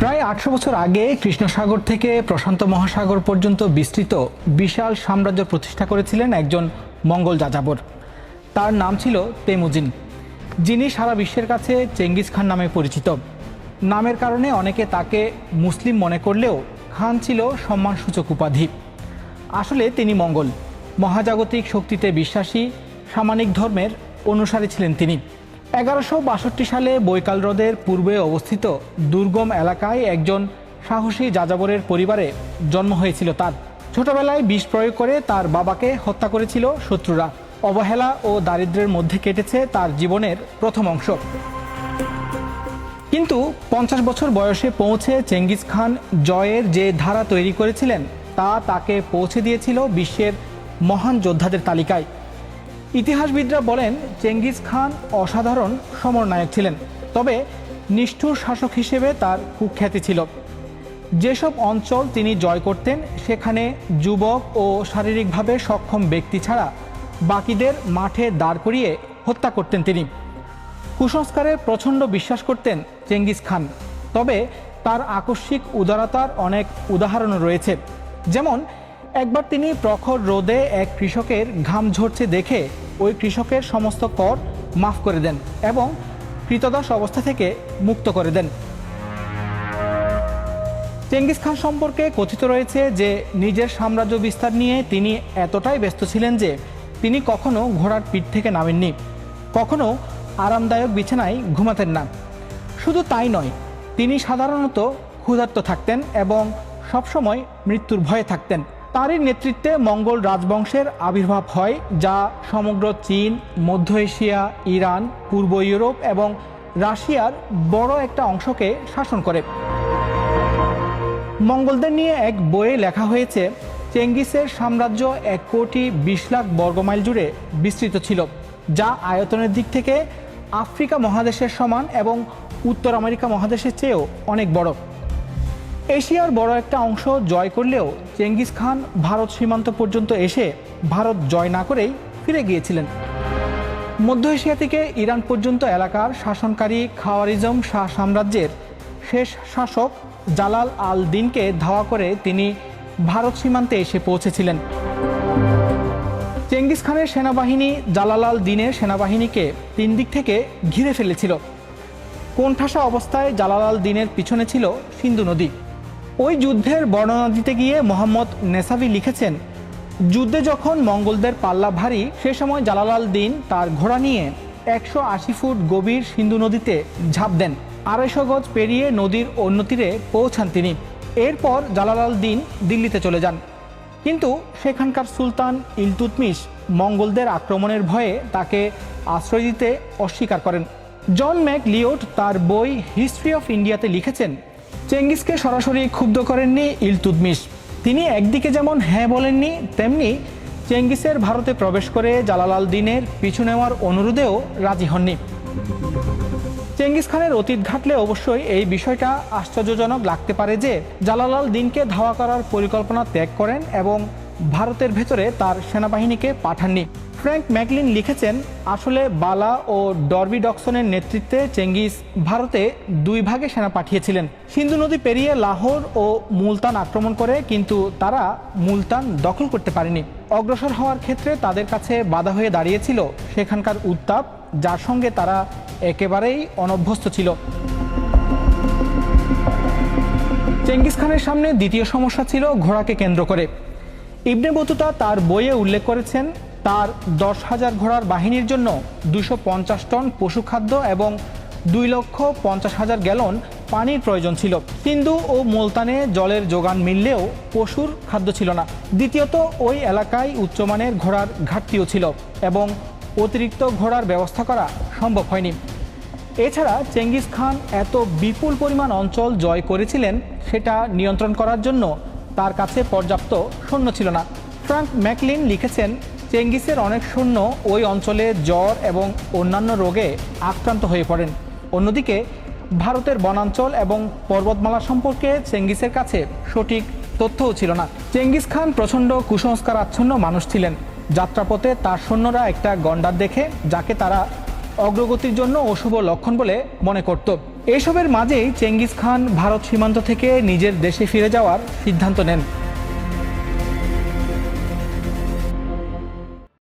প্রায় আটশো বছর আগে কৃষ্ণসাগর থেকে প্রশান্ত মহাসাগর পর্যন্ত বিস্তৃত বিশাল সাম্রাজ্য প্রতিষ্ঠা করেছিলেন একজন মঙ্গল যাযাবর। তার নাম ছিল তেমুজিন, যিনি সারা বিশ্বের কাছে চেঙ্গিস খান নামে পরিচিত। নামের কারণে অনেকে তাকে মুসলিম মনে করলেও খান ছিল সম্মানসূচক উপাধি। আসলে তিনি মঙ্গল, মহাজাগতিক শক্তিতে বিশ্বাসী, সামানিক ধর্মের অনুসারী ছিলেন তিনি। এগারোশো বাষট্টি সালে বৈকাল হ্রদের পূর্বে অবস্থিত দুর্গম এলাকায় একজন সাহসী যাযাবরের পরিবারে জন্ম হয়েছিল তার। ছোটবেলায় বিষ প্রয়োগ করে তার বাবাকে হত্যা করেছিল শত্রুরা। অবহেলা ও দারিদ্র্যের মধ্যে কেটেছে তার জীবনের প্রথম অংশ। কিন্তু পঞ্চাশ বছর বয়সে পৌঁছে চেঙ্গিস খান জয়ের যে ধারা তৈরি করেছিলেন, তা তাকে পৌঁছে দিয়েছিল বিশ্বের মহান যোদ্ধাদের তালিকায়। ইতিহাসবিদরা বলেন চেঙ্গিস খান অসাধারণ সমরনায়ক ছিলেন, তবে নিষ্ঠুর শাসক হিসেবে তার কুখ্যাতি ছিল। যেসব অঞ্চল তিনি জয় করতেন, সেখানে যুবক ও শারীরিকভাবে সক্ষম ব্যক্তি ছাড়া বাকিদের মাঠে দাঁড় করিয়ে হত্যা করতেন তিনি। কুসংস্কারে প্রচণ্ড বিশ্বাস করতেন চেঙ্গিস খান, তবে তার আকস্মিক উদারতার অনেক উদাহরণও রয়েছে। যেমন একবার তিনি প্রখর রোদে এক কৃষকের ঘাম ঝরছে দেখে ওই কৃষকের সমস্ত কর মাফ করে দেন এবং কৃতদাস অবস্থা থেকে মুক্ত করে দেন। চেঙ্গিস খান সম্পর্কে কথিত রয়েছে যে, নিজের সাম্রাজ্য বিস্তার নিয়ে তিনি এতটাই ব্যস্ত ছিলেন যে, তিনি কখনো ঘোড়ার পিঠ থেকে নামেননি। কখনো আরামদায়ক বিছানায় ঘুমাতেন না। শুধু তাই নয়, তিনি সাধারণত ক্ষুধার্ত থাকতেন এবং সবসময় মৃত্যুর ভয়ে থাকতেন। তারই নেতৃত্বে মঙ্গল রাজবংশের আবির্ভাব হয়, যা সমগ্র চীন, মধ্য এশিয়া, ইরান, পূর্ব ইউরোপ এবং রাশিয়ার বড় একটা অংশকে শাসন করে। মঙ্গলদের নিয়ে এক বইয়ে লেখা হয়েছে, চেঙ্গিসের সাম্রাজ্য এক কোটি বিশ লাখ বর্গমাইল জুড়ে বিস্তৃত ছিল, যা আয়তনের দিক থেকে আফ্রিকা মহাদেশের সমান এবং উত্তর আমেরিকা মহাদেশের চেয়েও অনেক বড়। এশিয়ার বড় একটা অংশ জয় করলেও চেঙ্গিস খান ভারত সীমান্ত পর্যন্ত এসে ভারত জয় না করেই ফিরে গিয়েছিলেন। মধ্য এশিয়া থেকে ইরান পর্যন্ত এলাকার শাসনকারী খাওয়ারিজম শাহ সাম্রাজ্যের শেষ শাসক জালাল আল দিনকে ধাওয়া করে তিনি ভারত সীমান্তে এসে পৌঁছেছিলেন। চেঙ্গিস খানের সেনাবাহিনী জালাল আল দিনের সেনাবাহিনীকে তিন দিক থেকে ঘিরে ফেলেছিল। কোণঠাসা অবস্থায় জালাল আল দিনের পিছনে ছিল সিন্ধু নদী। ওই যুদ্ধের বর্ণনা দিতে গিয়ে মোহাম্মদ নেসাভি লিখেছেন, যুদ্ধে যখন মঙ্গলদের পাল্লা ভারী, সে সময় জালালাল দিন তার ঘোড়া নিয়ে একশো আশি ফুট গভীর সিন্ধু নদীতে ঝাঁপ দেন। আড়াইশো গজ পেরিয়ে নদীর অন্য তীরে পৌঁছান তিনি। এরপর জালালাল দিন দিল্লিতে চলে যান। কিন্তু সেখানকার সুলতান ইলতুতমিশ মঙ্গলদের আক্রমণের ভয়ে তাকে আশ্রয় দিতে অস্বীকার করেন। জন ম্যাক লিওট তার বই হিস্ট্রি অফ ইন্ডিয়াতে লিখেছেন চেঙ্গিসকে সরাসরি ক্ষুব্ধ করেননি ইলতুদমিস তিনি একদিকে যেমন হ্যাঁ বলেননি, তেমনি চেঙ্গিসের ভারতে প্রবেশ করে জালালাল দিনের পিছু নেওয়ার অনুরোধেও রাজি হননি। চেঙ্গিস খানের অতীত ঘাটলে অবশ্যই এই বিষয়টা আশ্চর্যজনক লাগতে পারে যে জালালাল দিনকে ধাওয়া করার পরিকল্পনা ত্যাগ করেন এবং ভারতের ভেতরে তার সেনাবাহিনীকে পাঠাননি। ফ্র্যাঙ্ক ম্যাকলিন লিখেছেন, আসলে বালা ও ডরবি ডকসনের নেতৃত্বে চেঙ্গিস ভারতে দুই ভাগে সেনা পাঠিয়েছিলেন। সিন্ধু নদী পেরিয়ে লাহোর ও মুলতান আক্রমণ করে, কিন্তু তারা মুলতান দখল করতে পারেনি। অগ্রসর হওয়ার ক্ষেত্রে তাদের কাছে বাধা হয়ে দাঁড়িয়েছিল সেখানকার উত্তাপ, যার সঙ্গে তারা একেবারেই অনভ্যস্ত ছিল। চেঙ্গিস খানের সামনে দ্বিতীয় সমস্যা ছিল ঘোড়াকে কেন্দ্র করে। ইবনে বতুতা তার বইয়ে উল্লেখ করেছেন তার দশ হাজার ঘোড়ার বাহিনীর জন্য দুশো পঞ্চাশ টন পশুখাদ্য এবং দুই লক্ষ পঞ্চাশ হাজার গ্যালন পানির প্রয়োজন ছিল। সিন্ধু ও মুলতানে জলের যোগান মিললেও পশুর খাদ্য ছিল না। দ্বিতীয়ত, ওই এলাকায় উচ্চমানের ঘোড়ার ঘাটতিও ছিল এবং অতিরিক্ত ঘোড়ার ব্যবস্থা করা সম্ভব হয়নি। এছাড়া চেঙ্গিস খান এত বিপুল পরিমাণ অঞ্চল জয় করেছিলেন, সেটা নিয়ন্ত্রণ করার জন্য তার কাছে পর্যাপ্ত সৈন্য ছিল না। ফ্রাঙ্ক ম্যাকলিন লিখেছেন চেঙ্গিসের অনেক সৈন্য ওই অঞ্চলে জ্বর এবং অন্যান্য রোগে আক্রান্ত হয়ে পড়েন। অন্যদিকে, ভারতের বনাঞ্চল এবং পর্বতমালা সম্পর্কে চেঙ্গিসের কাছে সঠিক তথ্যও ছিল না। চেঙ্গিস খান প্রচণ্ড কুসংস্কার আচ্ছন্ন মানুষ ছিলেন। যাত্রাপথে তার সৈন্যরা একটা গন্ডার দেখে, যাকে তারা অগ্রগতির জন্য অশুভ লক্ষণ বলে মনে করত। এসবের মাঝেই চেঙ্গিস খান ভারত সীমান্ত থেকে নিজের দেশে ফিরে যাওয়ার সিদ্ধান্ত নেন।